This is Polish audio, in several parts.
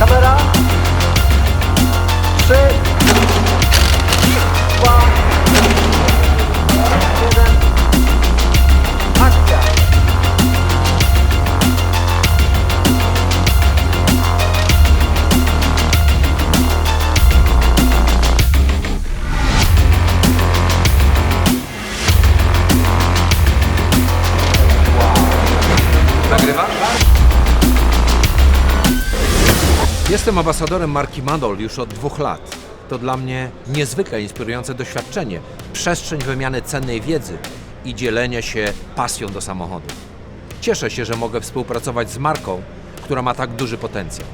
Kamera. Trzy. Jestem ambasadorem marki Manol już od dwóch lat. To dla mnie niezwykle inspirujące doświadczenie, przestrzeń wymiany cennej wiedzy i dzielenia się pasją do samochodu. Cieszę się, że mogę współpracować z marką, która ma tak duży potencjał.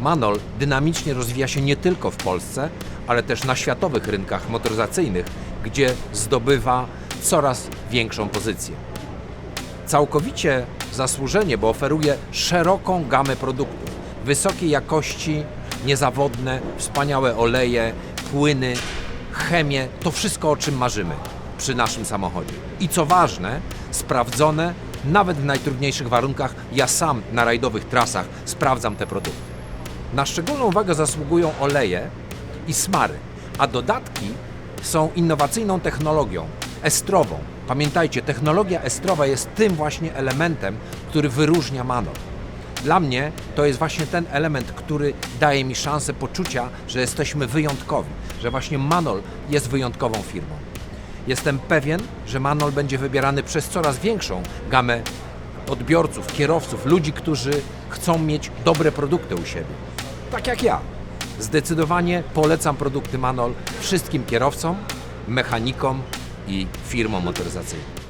Manol dynamicznie rozwija się nie tylko w Polsce, ale też na światowych rynkach motoryzacyjnych, gdzie zdobywa coraz większą pozycję. Całkowicie zasłużenie, bo oferuje szeroką gamę produktów wysokiej jakości, niezawodne, wspaniałe oleje, płyny, chemię to wszystko o czym marzymy przy naszym samochodzie. I co ważne, sprawdzone nawet w najtrudniejszych warunkach. Ja sam na rajdowych trasach sprawdzam te produkty. Na szczególną uwagę zasługują oleje i smary, a dodatki są innowacyjną technologią estrową. Pamiętajcie, technologia estrowa jest tym właśnie elementem, który wyróżnia Manol. Dla mnie to jest właśnie ten element, który daje mi szansę poczucia, że jesteśmy wyjątkowi, że właśnie Manol jest wyjątkową firmą. Jestem pewien, że Manol będzie wybierany przez coraz większą gamę odbiorców, kierowców, ludzi, którzy chcą mieć dobre produkty u siebie. Tak jak ja. Zdecydowanie polecam produkty Manol wszystkim kierowcom, mechanikom i firmom motoryzacyjnym.